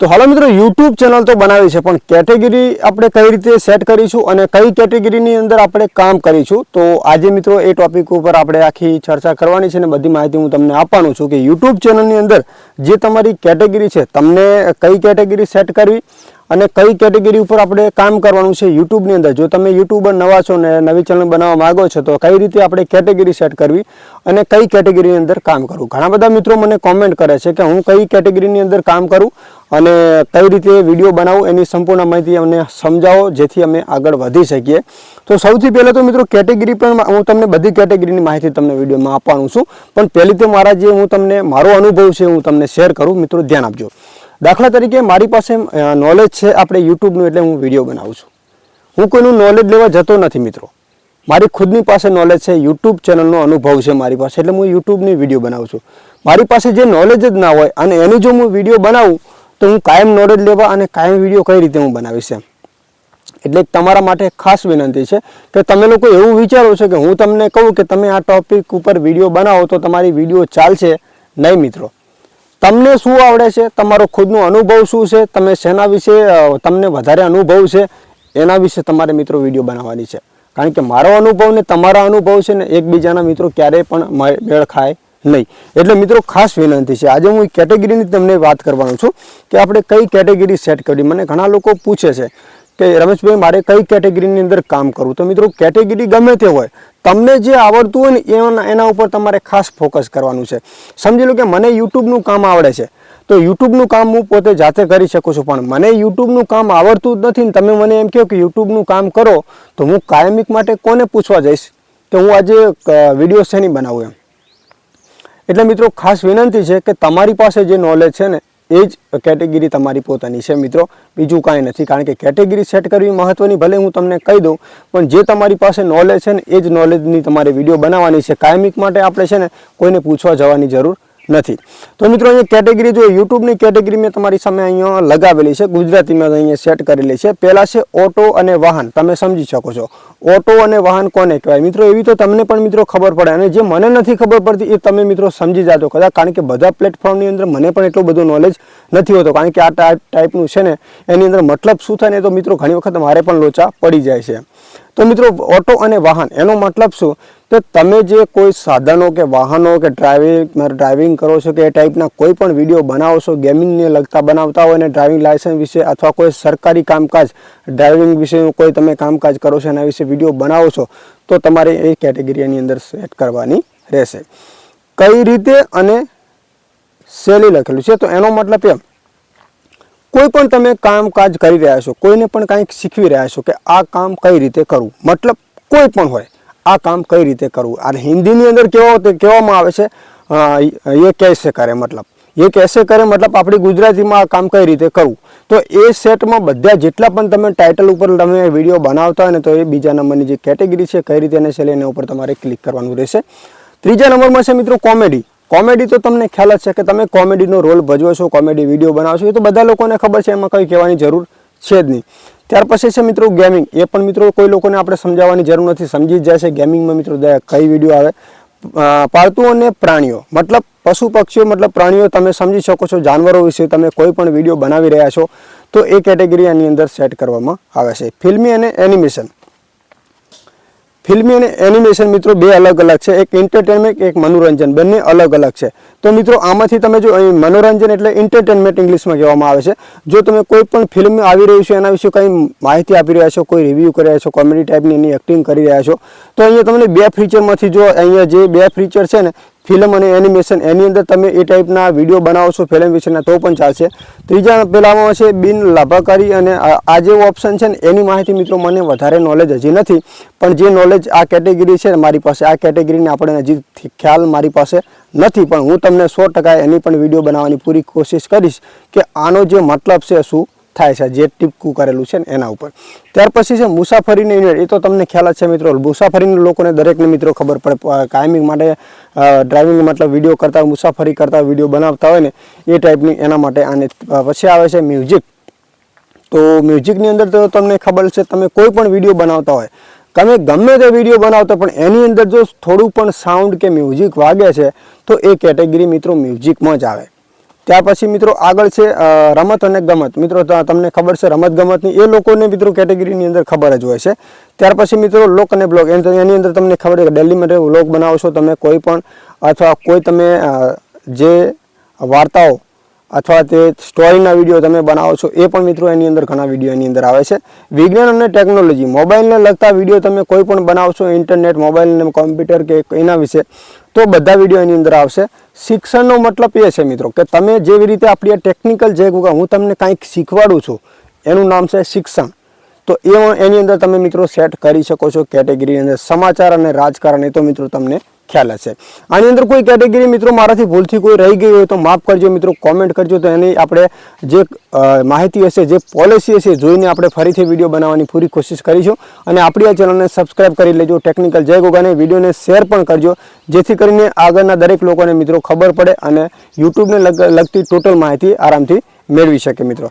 તો હાલો મિત્રો YouTube channel તો બનાવી છે, પણ કેટેગરી આપણે કઈ રીતે સેટ કરીશું અને કઈ કેટેગરીની અંદર આપણે કામ કરીશું, તો આજે મિત્રો એ ટોપિક ઉપર આપણે આખી ચર્ચા કરવાની છે અને બધી માહિતી હું તમને આપવાનું છું કે યુટ્યુબ ચેનલની અંદર જે તમારી કેટેગરી છે, તમને કઈ કેટેગરી સેટ કરવી અને કઈ કેટેગરી ઉપર આપણે કામ કરવાનું છે યુટ્યુબની અંદર? જો તમે યુટ્યુબર નવા છો ને નવી ચેનલ બનાવવા માંગો છો, તો કઈ રીતે આપણે કેટેગરી સેટ કરવી અને કઈ કેટેગરીની અંદર કામ કરવું? ઘણા બધા મિત્રો મને કોમેન્ટ કરે છે કે હું કઈ કેટેગરીની અંદર કામ કરું અને કઈ રીતે વીડિયો બનાવું, એની સંપૂર્ણ માહિતી અમને સમજાવો, જેથી અમે આગળ વધી શકીએ. તો સૌથી પહેલાં તો મિત્રો કેટેગરી પણ હું તમને બધી કેટેગરીની માહિતી તમને વિડીયોમાં આપવાનું છું. પણ પહેલી તો મારા જે હું તમને મારો અનુભવ છે, હું તમને શેર કરું. મિત્રો, ધ્યાન આપજો. દાખલા તરીકે મારી પાસે નોલેજ છે આપણે યુટ્યુબનું એટલે હું વીડિયો બનાવું છું. હું કોઈનું નોલેજ લેવા જતો નથી મિત્રો. મારી ખુદની પાસે નોલેજ છે, યુટ્યુબ ચેનલનો અનુભવ છે મારી પાસે, એટલે હું યુટ્યુબની વીડિયો બનાવું છું. મારી પાસે જે નોલેજ જ ના હોય અને એની જો હું વીડિયો બનાવું, તો હું કાયમ નોલેજ લેવા અને કાયમ વીડિયો કઈ રીતે હું બનાવીશ એમ. એટલે તમારા માટે ખાસ વિનંતી છે કે તમે લોકો એવું વિચારો છો કે હું તમને કહું કે તમે આ ટોપિક ઉપર વીડિયો બનાવો તો તમારી વીડિયો ચાલશે નહીં મિત્રો. તમને શું આવડે છે? તમારો ખુદનો અનુભવ શું છે? તમે શેના વિશે તમને વધારે અનુભવ છે? એના વિશે તમારે મિત્રો વીડિયો બનાવવાની છે. કારણ કે મારો અનુભવ ને તમારા અનુભવ છે ને એકબીજાના મિત્રો ક્યારેય પણ મેળ ખાય નહીં. એટલે મિત્રો ખાસ વિનંતી છે. આજે હું કેટેગરીની તમને વાત કરવાનો છું કે આપણે કઈ કેટેગરી સેટ કરી? મને ઘણા લોકો પૂછે છે. કે રમેશભાઈ, મારે કઈ કેટેગરીની અંદર કામ કરવું? તો મિત્રો, કેટેગરી ગમે તે હોય, તમને જે આવડતું હોય ને એના ઉપર તમારે ખાસ ફોકસ કરવાનું છે. સમજી લો કે મને યુટ્યુબનું કામ આવડે છે. તો યુટ્યુબનું કામ હું પોતે જાતે કરી શકું છું, પણ મને યુટ્યુબનું કામ આવડતું જ નથી ને તમે મને એમ કહો કે યુટ્યુબનું કામ કરો, તો હું કાયમિક માટે કોને પૂછવા જઈશ? કે હું આજે વીડિયો શેની બનાવું એમ? એટલે મિત્રો, ખાસ વિનંતી છે કે તમારી પાસે જે નોલેજ છે ને એ જ કેટેગરી તમારી પોતાની છે મિત્રો. બીજું કાંઈ નથી, કારણ કે કેટેગરી સેટ કરવી મહત્વની, ભલે હું તમને કહી દઉં, પણ જે તમારી પાસે નોલેજ છે ને, એ જ નોલેજની તમારે વીડિયો બનાવવાની છે. કાયમિક માટે આપણે છે ને કોઈને પૂછવા જવાની જરૂર નથી. તો મિત્રો અહીંયા કેટેગરી જો યુટ્યુબની કેટેગરી મેં તમારી સામે અહીંયા લગાવેલી છે. ગુજરાતીમાં અહીંયા સેટ કરેલી છે. પહેલાં છે ઓટો અને વાહન. તમે સમજી શકો છો. ઓટો અને વાહન કોને કહેવાય? મિત્રો, એવી તો તમને પણ મિત્રો ખબર પડે. અને જે મને નથી ખબર પડતી એ તમે મિત્રો સમજી જાતો કદાચ. કારણ કે બધા પ્લેટફોર્મની અંદર મને પણ એટલું બધું નોલેજ નથી હોતો. કારણ કે આ ટાઈપ ટાઈપનું છે ને, એની અંદર મતલબ શું થાય ને તો મિત્રો ઘણી વખત મારે પણ લોચા પડી જાય છે. તો મિત્રો, ઓટો અને વાહન, એનો મતલબ શું? કે તમે જે કોઈ સાધનો કે વાહનો કે ડ્રાઇવિંગ ડ્રાઇવિંગ કરો છો કે એ ટાઈપના કોઈ પણ વીડિયો બનાવો છો ગેમિંગને લગતા બનાવતા હોય અને ડ્રાઇવિંગ લાયસન્સ વિશે અથવા કોઈ સરકારી કામકાજ ડ્રાઇવિંગ વિશેનું કોઈ તમે કામકાજ કરો છો એના વિશે વીડિયો બનાવો છો તો તમારે એ કેટેગરીની અંદર સેટ કરવાની રહેશે. કઈ રીતે અને શૈલી લખેલું છે? તો એનો મતલબ એમ, કોઈ પણ તમે કામકાજ કરી રહ્યા છો, કોઈને પણ કાંઈક શીખવી રહ્યા છો કે આ કામ કઈ રીતે કરવું, મતલબ કોઈ પણ હોય આ કામ કઈ રીતે કરવું? અને હિન્દીની અંદર કેવો કહેવામાં આવે છે એ કેસે કરે મતલબ. એ કેસે કરે મતલબ આપણી ગુજરાતીમાં આ કામ કઈ રીતે કરવું? તો એ સેટમાં બધા જેટલા પણ તમે ટાઇટલ ઉપર તમે વીડિયો બનાવતા હોય ને તો એ બીજા નંબરની જે કેટેગરી છે, કઈ રીતે એને છે એના ઉપર તમારે ક્લિક કરવાનું રહેશે. ત્રીજા નંબરમાં છે મિત્રો કોમેડી. કોમેડી તો તમને ખ્યાલ જ છે કે તમે કોમેડીનો રોલ ભજવો છો, કોમેડી વીડિયો બનાવો છો, એ તો બધા લોકોને ખબર છે, એમાં કંઈ કહેવાની જરૂર છે જ નહીં. ત્યાર પછી છે મિત્રો ગેમિંગ એ પણ મિત્રો કોઈ લોકોને આપણે સમજાવવાની જરૂર નથી. સમજી જાય છે ગેમિંગમાં મિત્રો કઈ વીડિયો આવે. પાળતુ અને પ્રાણીઓ. મતલબ પશુ પક્ષીઓ, મતલબ પ્રાણીઓ તમે સમજી શકો છો. જાનવરો વિશે તમે કોઈ પણ વીડિયો બનાવી રહ્યા છો, તો એ કેટેગરી આની અંદર સેટ કરવામાં આવે છે. ફિલ્મી અને એનિમેશન ફિલ્મી અને એનિમેશન મિત્રો બે અલગ અલગ છે. એક એન્ટરટેનમેન્ટ એક મનોરંજન. બંને અલગ અલગ છે. તો મિત્રો, આમાંથી તમે જો અહીં મનોરંજન એટલે એન્ટરટેનમેન્ટ ઇંગ્લિશમાં કહેવામાં આવે છે. જો તમે કોઈ પણ ફિલ્મ આવી રહી છે એના વિશે કંઈ માહિતી આપી રહ્યા છો, કોઈ રિવ્યૂ કરી રહ્યા છો કોમેડી ટાઈપની એની એક્ટિંગ કરી રહ્યા છો, તો અહીંયા તમને બે ફીચરમાંથી જો અહીંયા જે બે ફીચર છે ને ફિલ્મ અને એનિમેશન એની અંદર તમે એ ટાઈપના વીડિયો બનાવો છો ફિલ્મ વિશેના, તો પણ ચાલશે. ત્રીજા પહેલામાં છે બિન લાભાકારી અને આ જે ઓપ્શન છે ને, એની માહિતી મિત્રો મને વધારે નોલેજ હજી નથી, પણ જે નોલેજ આ કેટેગરી છે મારી પાસે, આ કેટેગરીને આપણે હજી ખ્યાલ મારી પાસે નથી, પણ હું તમને સો ટકા એની પણ વીડિયો બનાવવાની પૂરી કોશિશ કરીશ કે આનો જે મતલબ છે શું થાય છે જે ટીપકું કરેલું છે એના ઉપર. ત્યાર પછી છે મુસાફરીને યુનિટ એ તો તમને ખ્યાલ જ છે મિત્રો, મુસાફરીના લોકોને દરેકને મિત્રો ખબર પડે કાયમિંગ કાયમી માટે ડ્રાઇવિંગ મતલબ વીડિયો કરતા મુસાફરી કરતા વીડિયો બનાવતા હોય ને, એ ટાઈપની એના માટે આને પછી આવે છે મ્યુઝિક તો મ્યુઝિકની અંદર તો તમને ખબર છે, તમે કોઈ પણ વીડિયો બનાવતા હોય, તમે ગમે તે વીડિયો બનાવતા પણ એની અંદર જો થોડું પણ સાઉન્ડ કે મ્યુઝિક વાગે છે, તો એ કેટેગરી મિત્રો મ્યુઝિકમાં જ આવે. ત્યાર પછી મિત્રો આગળ છે રમત અને ગમત. મિત્રો તમને ખબર છે, રમત ગમતની એ લોકોને મિત્રો કેટેગરીની અંદર ખબર જ હોય છે. ત્યાર પછી મિત્રો લોક અને બ્લોગ. એની અંદર તમને ખબર છે કે ડેલી માટે વ્લોગ બનાવો તમે કોઈ પણ, અથવા કોઈ તમે જે વાર્તાઓ અથવા તે સ્ટોરીના વીડિયો તમે બનાવો છો એ પણ મિત્રો એની અંદર ઘણા વીડિયો એની અંદર આવે છે. વિજ્ઞાન અને ટેકનોલોજી મોબાઈલને લગતા વીડિયો તમે કોઈ પણ બનાવશો ઇન્ટરનેટ મોબાઈલ કોમ્પ્યુટર કે એના વિશે, તો બધા વીડિયો એની અંદર આવશે. શિક્ષણનો મતલબ એ છે મિત્રો કે તમે જેવી રીતે આપણી ટેકનિકલ જે હું તમને કાંઈક શીખવાડું છું, એનું નામ છે શિક્ષણ. તો એ એની અંદર તમે મિત્રો સેટ કરી શકો છો કેટેગરીની અંદર સમાચાર અને રાજકારણ, એ તો મિત્રો તમને ખ્યાલ હશે. આની અંદર કોઈ કેટેગરી મિત્રો મારાથી ભૂલથી કોઈ રહી ગઈ હોય તો માફ કરજો મિત્રો કોમેન્ટ કરજો. તો એની આપણે જે માહિતી હશે, જે પોલિસી હશે જોઈને આપણે ફરીથી વીડિયો બનાવવાની પૂરી કોશિશ કરીશું. અને આપણી આ ચેનલને સબસ્ક્રાઈબ કરી લેજો. ટેકનિકલ જય ગોગાને. વિડીયોને શેર પણ કરજો. જેથી કરીને આગળના દરેક લોકોને મિત્રો ખબર પડે અને યુટ્યુબને લગતી ટોટલ માહિતી આરામથી મેળવી શકે મિત્રો.